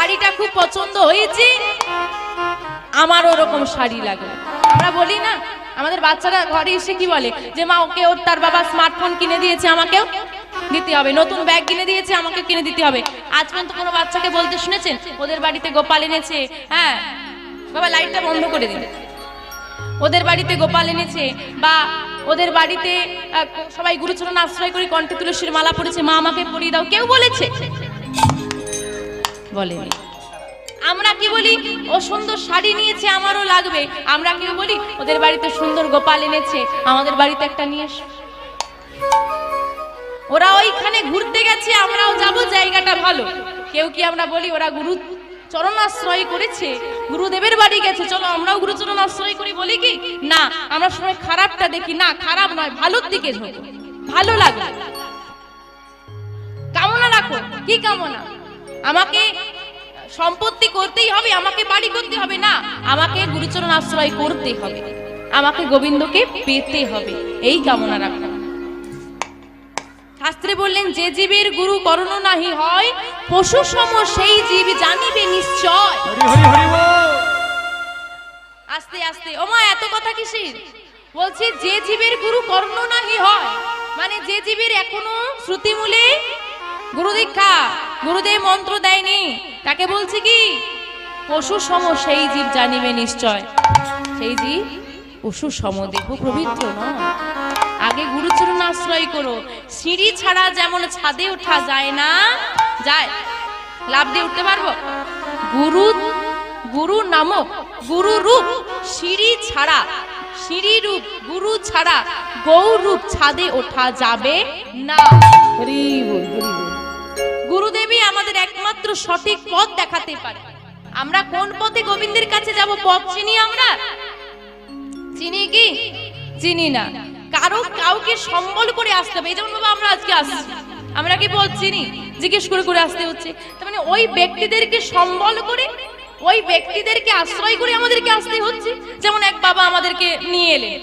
শাড়িটা খুব পছন্দ হয়েছে? আমার ওরকম শাড়ি লাগবে আমরা বলি না, আমাদের বাচ্চারা ঘরে এসে কি বলে? যে মা, ওকে ওর তার বাবা স্মার্টফোন কিনে দিয়েছে আমাকেও? দিতে হবে। নতুন ব্যাগ কিনে দিয়েছে আমাকে কিনে দিতে হবে। আজ পর্যন্ত কোনো বাচ্চাকে বলতে শুনেছেন? ওদের বাড়িতে গোপাল এনেছে হ্যাঁ? বাবা লাইটটা বন্ধ করে দিন। ওদের বাড়িতে গোপাল এনেছে, বা ওদের বাড়িতে সবাই গুরুচরণ আশ্রয় করে কণ্ঠে তুলসীর মালা পড়েছে, মা আমাকে পরিয়ে দাও। কেউ বলেছে? বলেনি আমরা কি বলি? ও সুন্দর শাড়ি নিয়েছে, আমারও লাগবে। আমরা কি বলি? ওদের বাড়িতে সুন্দর গোপাল এনেছে, আমাদের বাড়িতে একটা নিয়ে ওরা ওইখানে ঘুরতে গেছে, আমরাও যাব, জায়গাটা ভালো। কেউ কি আমরা বলি, ওরা গুরু চরণ আশ্রয় করেছে? গুরুদেবের বাড়ি গেছে, চলো আমরাও গুরুচরণ আশ্রয় করি, বলি কি? না, আমরা সময় খারাপটা দেখি। না, খারাপ নয়, ভালোর দিকে ভালো লাগে কামনা রাখো, কি কামনা? আমাকে সম্পত্তি করতেই হবে আমাকে বাড়ি করতে হবে না। আমাকে গুরুচরণ আশ্রয় করতে হবে। আমাকে গোবিন্দকে পেতে হবে। এই কামনা রাখো শাস্ত্রে বললেন যে জীবের গুরু করণ নাহি হয় পশু সম সেই জীব জানিবে নিশ্চয়। আস্তে আস্তে। ওমা এত কথা কিসের? বলছি যে জীবের গুরু কর্ণ নাহি হয়। মানে যে জীবের এখনও শ্রুতিমূলে গুরু দীক্ষা গুরুদেব মন্ত্র দেয়নি। তাকে বলছি কি? পশু সম সেই জীব জানিবে নিশ্চয়। সেই জীব পশু সম দেহ পবিত্র নয়। আগে গুরুচরণ আশ্রয় করো। সিঁড়ি ছাড়া যেমন ছাদে ওঠা যায় না, যায়। লাভ দিয়ে উঠতে পারব? গুরু গুরু নামক গুরু রূপ সিঁড়ি ছাড়া, সিঁড়ি রূপ গুরু ছাড়া গৌরূপ ছাদে ওঠা যাবে না। হরি বল হরি বল। গুরুদেবী আমাদের একমাত্র সঠিক পথ দেখাতে পারে। আমরা কোন পথে গোবিন্দের কাছে যাব পথ চিনি আমরা? চিনি কি? চিনি না। কারও কাউকে সম্বল করে আসতে হবে। এই যেমন বাবা আমরা আজকে আসছি। আমরা কি পথ চিনি? জিজ্ঞেস করে করে আসতে হচ্ছে। তার মানে ওই ব্যক্তিদেরকে সম্বল করে, ওই ব্যক্তিদেরকে আশ্রয় করে আমাদেরকে আসতে হচ্ছে। যেমন এক বাবা আমাদেরকে নিয়ে এলেন।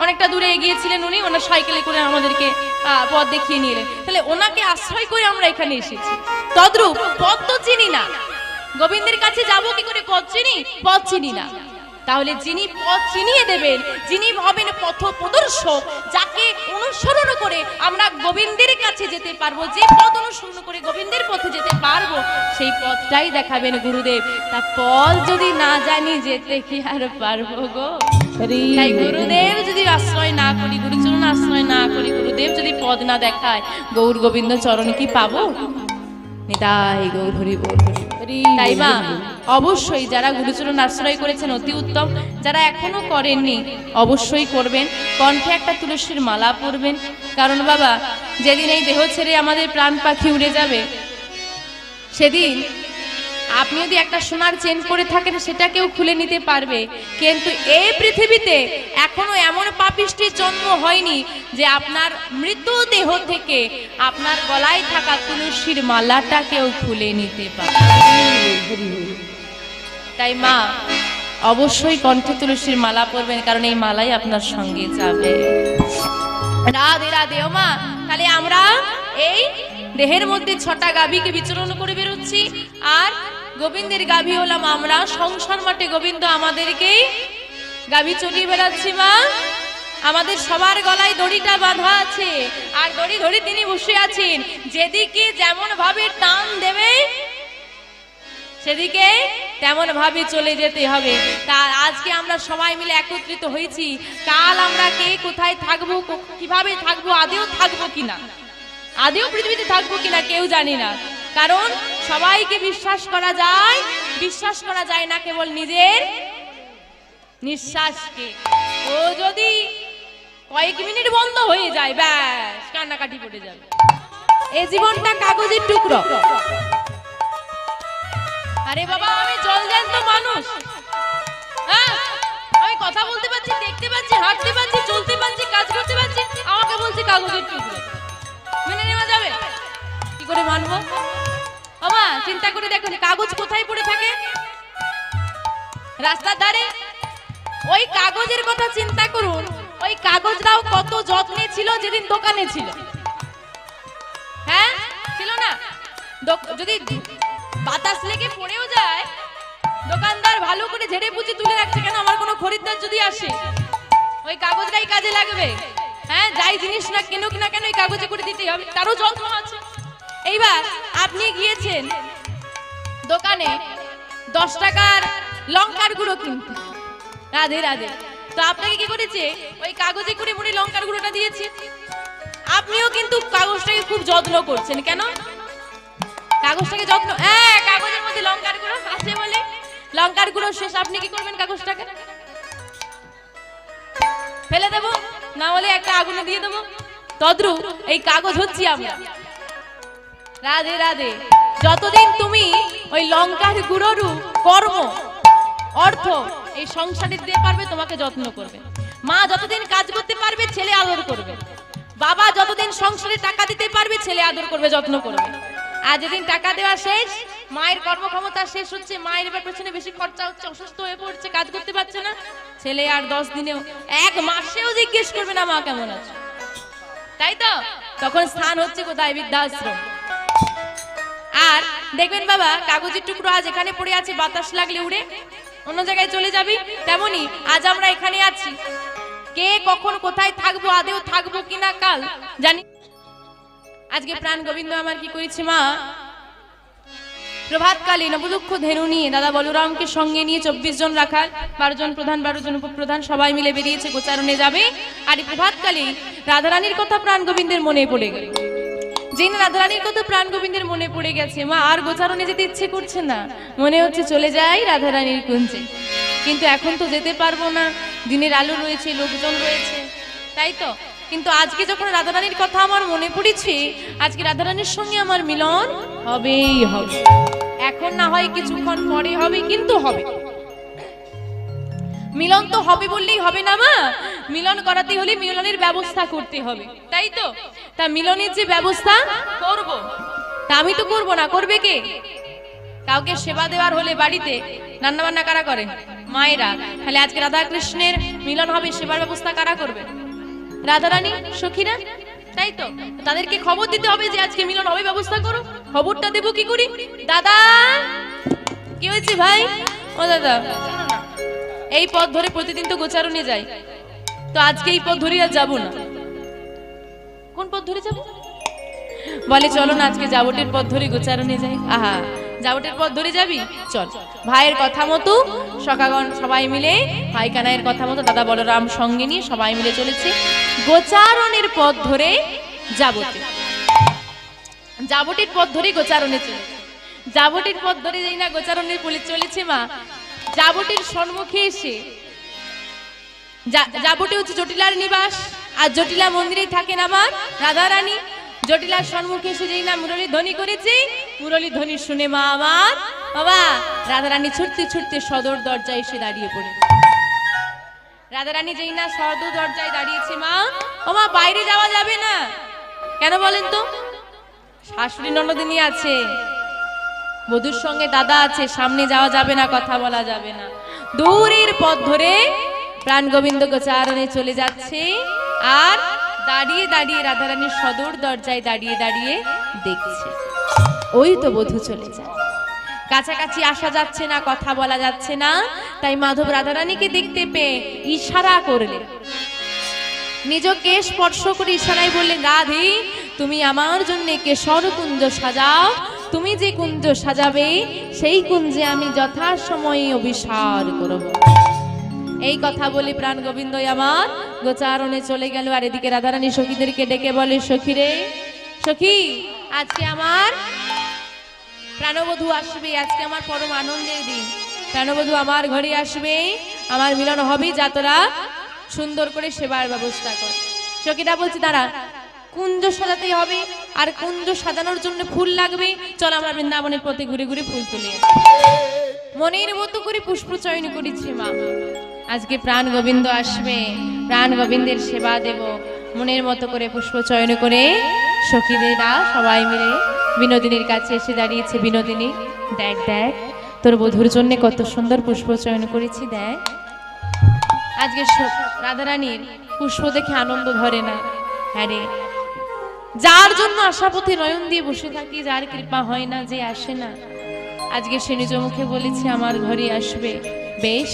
অনেকটা দূরে এগিয়েছিলেন উনি, ওনার সাইকেলে করে আমাদেরকে পথ দেখিয়ে নিয়ে এলেন তাহলে ওনাকে আশ্রয় করে আমরা এখানে এসেছি। তদ্রূপ পথ তো চিনি না। গোবিন্দের কাছে যাব কি করে পথ চিনি? পথ চিনি না। তাহলে যিনি পথ চিনিয়ে দেবেন, যিনি হবেন পথ প্রদর্শক, যাকে অনুসরণ করে আমরা গোবিন্দের কাছে যেতে পারব, যে পথ অনুসরণ করে গোবিন্দের পথে যেতে পারব, সেই পথটাই দেখাবেন গুরুদেব। তা পথ যদি না জানি যেতে কি আর পারব গো? তাই গুরুদেব যদি আশ্রয় না করি, গুরুচরণ আশ্রয় না করি, গুরুদেব যদি পদ না দেখায়, গৌর গোবিন্দ চরণ কি পাবো? নিতাই গৌর হরি বল। হরি তাই মা, অবশ্যই যারা গুরুচরণ আশ্রয় করেছেন, অতি উত্তম। যারা এখনও করেননি, অবশ্যই করবেন। কণ্ঠে একটা তুলসীর মালা পরবেন। কারণ বাবা, যেদিন এই দেহ ছেড়ে আমাদের প্রাণ পাখি উড়ে যাবে, সেদিন আপনি যদি একটা সোনার চেন পরে থাকেন সেটা কেউ খুলে নিতে পারবে। কিন্তু এই পৃথিবীতে এখনও এমন পাপিষ্টির জন্ম হয়নি যে আপনার মৃত দেহ থেকে আপনার গলায় থাকা তুলসীর মালাটা কেউ খুলে নিতে পারবে। তাই মা, অবশ্যই কণ্ঠে তুলসীর মালা পরবেন, কারণ এই মালাই আপনার সঙ্গে যাবে। রাধে রাধে, ও মা, তাহলে আমরা এই দেহের মধ্যে ছটা গাভীকে বিচরণ করে বেরোচ্ছি, আর গোবিন্দের গাভী হলাম আমরা। সংসার মাঠে গোবিন্দ আমাদেরকেই গাভী চলিয়ে বেড়াচ্ছি মা। আমাদের সবার গলায় দড়িটা বাঁধা আছে। আর দড়ি ধরে তিনি বসে আছেন। যেদিকে যেমন ভাবে টান দেবে, সেদিকে তেমন ভাবে চলে যেতে হবে। তা আজকে আমরা সবাই মিলে একত্রিত হয়েছি। কাল আমরা কে কোথায় থাকব কীভাবে থাকব, আদেও থাকব কিনা? আদেও পৃথিবীতে থাকব কিনা কেউ জানি না। কারণ সবাইকে বিশ্বাস করা যায়, বিশ্বাস করা যায় না কেবল নিজের নিঃশ্বাসকে। ও যদি কয়েক মিনিট বন্ধ হয়ে যায়, ব্যাস, কান্নাকাটি পড়ে যাবে। এই জীবনটা কাগজের টুকরো। আরে বাবা, আমি জল জ্যান্ত মানুষ। হ্যাঁ আমি কথা বলতে পারছি, দেখতে পাচ্ছি, হাঁটতে পারছি, চলতে পারছি, কাজ করতে পারছি, আমাকে বলছে কাগজের টুকরো। মেনে নেওয়া যাবে? কি করে মানবো? বাবা চিন্তা করে দেখুন, কাগজ কোথায় পড়ে থাকে? রাস্তার ধারে? ওই কাগজের কথা চিন্তা করুন, ওই কাগজটাও কত যত্নে ছিল যেদিন দোকানে ছিল। হ্যাঁ ছিল না? যদি বাতাস লেগে পড়েও যায়, দোকানদার ভালো করে ঝেড়ে পুঁজি তুলে রাখছে কেন? আমার কোনো খরিদ্দার যদি আসে, ওই কাগজটাই কাজে লাগবে। হ্যাঁ যাই জিনিস না কেন না কেন, ওই কাগজে করে দিতেই হবে। তারও যত্ন আছে। এইবার আপনি গিয়েছেন দোকানে দশ টাকার লঙ্কার গুঁড়ো কিনতে। রাধে রাধে। তো আপনাকে কি করেছে? ওই কাগজে করে মুড়ি লঙ্কার গুঁড়োটা দিয়েছে। আপনিও কিন্তু কাগজটাকে খুব যত্ন করছেন, কেন? কাগজটাকে যত্ন হ্যাঁ কাগজের মধ্যে লঙ্কার গুঁড়ো আছে বলে। লঙ্কার গুঁড়ো শেষ, আপনি কি করবেন কাগজটাকে? ফেলে দেবো, না হলে একটা আগুনে দিয়ে দেবো। তদ্রু এই কাগজ হচ্ছি আমরা। রাধে রাধে। যতদিন তুমি ওই লঙ্কার গুঁড়োরু কর্ম, অর্থ এই সংসারে দিতে পারবে, তোমাকে যত্ন করবে। মা যতদিন কাজ করতে পারবে, ছেলে আদর করবে। বাবা যতদিন সংসারে টাকা দিতে পারবে, ছেলে আদর করবে, যত্ন করবে। আর যেদিন টাকা দেওয়া শেষ, মায়ের কর্মক্ষমতা শেষ হচ্ছে, মায়ের এবার পেছনে বেশি খরচা হচ্ছে, অসুস্থ হয়ে পড়ছে, কাজ করতে পারছে না, ছেলে আর দশ দিনেও, এক মাসেও জিজ্ঞেস করবে না মা কেমন আছে। তাই তো? তখন স্থান হচ্ছে কোথায়? বৃদ্ধাশ্রম। আর দেখবেন বাবা, কাগজের টুকরো আজ এখানে পড়ে আছে, বাতাস লাগলে উড়ে। অন্য জায়গায় চলে যাবি তেমনি আজ আমরা এখানে আছি। কে কখন কোথায় থাকব, আদেও থাকব কিনা কাল, জানি। আজকে প্রাণ গোবিন্দ আমার কি করেছে মা? প্রভাতকালে নবদুঃখ ধেনু নিয়ে দাদা বলরামকে সঙ্গে নিয়ে চব্বিশ জন রাখার বারো জন প্রধান, বারো জন উপপ্রধান, সবাই মিলে বেরিয়েছে গোচারণে যাবে। আর এই প্রভাতকালে রাধারানীর কথা প্রাণ গোবিন্দের মনে পড়ে গেল। যেই না রাধারানীর কথা প্রাণ গোবিন্দের মনে পড়ে গেছে, মা আর গোচারণে যেতে ইচ্ছে করছে না। মনে হচ্ছে চলে যাই রাধারানীর কুঞ্জে। কিন্তু এখন তো যেতে পারব না, দিনের আলো রয়েছে, লোকজন রয়েছে। তাই তো? কিন্তু আজকে যখন রাধারানীর কথা আমার মনে পড়েছে, আজকে রাধারানীর সঙ্গে আমার মিলন হবেই হবে। এখন না হয় কিছুক্ষণ পরে হবে, কিন্তু হবে। মিলন তো হবে বললেই হবে না, মা। মিলন করাতে হলে মিলনের ব্যবস্থা করতে হবে, তাই তো? তা মিলনের যে ব্যবস্থা করব। তা আমি তো করব না, করবে কে? কাউকে সেবা দেওয়ার হলে বাড়িতে রান্না বান্না কারা করে? মায়েরা। তাহলে আজকে রাধা কৃষ্ণের মিলন হবে, সেবার ব্যবস্থা কারা করবে? রাধারানী, সখীরা, তাই তো? তাদেরকে খবর দিতে হবে যে আজকে মিলন হবে, ব্যবস্থা করো। খবরটা দেবো কি করি? দাদা! কি হয়েছে ভাই? ও দাদা। এই পথ ধরে প্রতিদিন তো গোচারণে যাই। তো আজকে এই পথ ধরে আর যাব না। কোন পথ ধরে যাব? বলে, চলো না, আজকে যাবটের পথ ধরে গোচারণে যাই। আহা যাবটের পথ ধরে যাবি? চল। ভাইয়ের কথা মতো সকাগণ সবাই মিলে ভাই কানাইয়ের কথা মতো দাদা বলরাম সঙ্গে নিয়ে সবাই মিলে চলেছে গোচারণের পথ ধরে যাবতে যাবটির পথ ধরে গোচারণে চলেছে যাবটির পথ ধরে যেই না গোচারণের বলে চলেছে মা যাবটির সম্মুখে এসে যাবটি হচ্ছে জটিলার নিবাস, আর জটিলা মন্দিরেই থাকেন আমার রাধা রানী জটিলার সম্মুখে এসে যেই না মুরলী ধ্বনি করেছে। মুরলী ধ্বনি শুনে মা আমার, বাবা রাধা রানী ছুটতে ছুটতে সদর দরজায় এসে দাঁড়িয়ে পড়ে। রাধা রানী যেই না সদর দরজায় দাঁড়িয়েছে মা, ও মা, বাইরে যাওয়া যাবে না। কেন বলেন তো? শাশুড়ি ননদিনী আছে। বধুর সঙ্গে দাদা আছে, সামনে যাওয়া যাবে না, কথা বলা যাবে না। দূরের পথ ধরে প্রাণ গোবিন্দ গোচারণে চলে যাচ্ছে। আর দাঁড়িয়ে দাঁড়িয়ে রাধারানীর সদর দরজায় দাঁড়িয়ে দাঁড়িয়ে দেখছে। ওই তো বধূ চলে যায়। কাছাকাছি আসা যাচ্ছে না, কথা বলা যাচ্ছে না। তাই মাধব রাধারানীকে দেখতে পেয়ে ইশারা করলেন। নিজকে স্পর্শ করে ইশারায় বললেন, রাধে, তুমি আমার জন্য কেশর কুঞ্জ সাজাও। তুমি যে কুঞ্জ সাজাবে, সেই কুঞ্জে আমি যথাসময়ে অভিসার করব। এই কথা বলে প্রাণ গোবিন্দ আমার। গোচারণে চলে গেল আর এদিকে রাধারানী সখীদেরকে ডেকে বলে, সখী রে, সখী, আজকে আমার প্রাণবধূ আসবে, আজকে আমার পরম আনন্দের দিন। প্রাণবধূ আমার ঘরে আসবে, আমার মিলন হবে যা তোরা সুন্দর করে সেবার ব্যবস্থা কর। সখীরা বলছে তারা কুঞ্জ সাজাতেই হবে, আর কুঞ্জ সাজানোর জন্য ফুল লাগবে। চল আমরা বৃন্দাবনের পথে ঘুরে ঘুরে ফুল তুলে। মনের মতো করে পুষ্প চয়ন করেছি মা। আজকে প্রাণ গোবিন্দ আসবে, প্রাণ গোবিন্দের সেবা দেব। মনের মতো করে পুষ্প চয়ন করে সখীদেরা সবাই মিলে বিনোদিনীর কাছে এসে দাঁড়িয়েছে। বিনোদিনী, দেখ দেখ, তোর বধুর জন্য কত সুন্দর পুষ্প চয়ন করেছি, দেখ। আজকে রাধারানীর পুষ্প দেখে আনন্দ ধরে না। হ্যাঁ রে, যার জন্য আশাপথে নয়ন দিয়ে বসে থাকি, যার কৃপা হয় না যে আসে না। আজকে সে নিজ মুখে বলেছে, আমার ঘরে আসবে। বেশ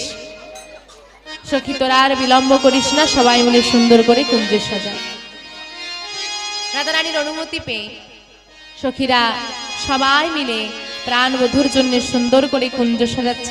সখী তোরা আর বিলম্ব করিস না সবাই মিলে সুন্দর করে কুঞ্জে সাজা। রাধারানীর অনুমতি পেয়ে সখীরা সবাই মিলে প্রাণবধুর জন্য সুন্দর করে কুঞ্জ সাজাচ্ছে।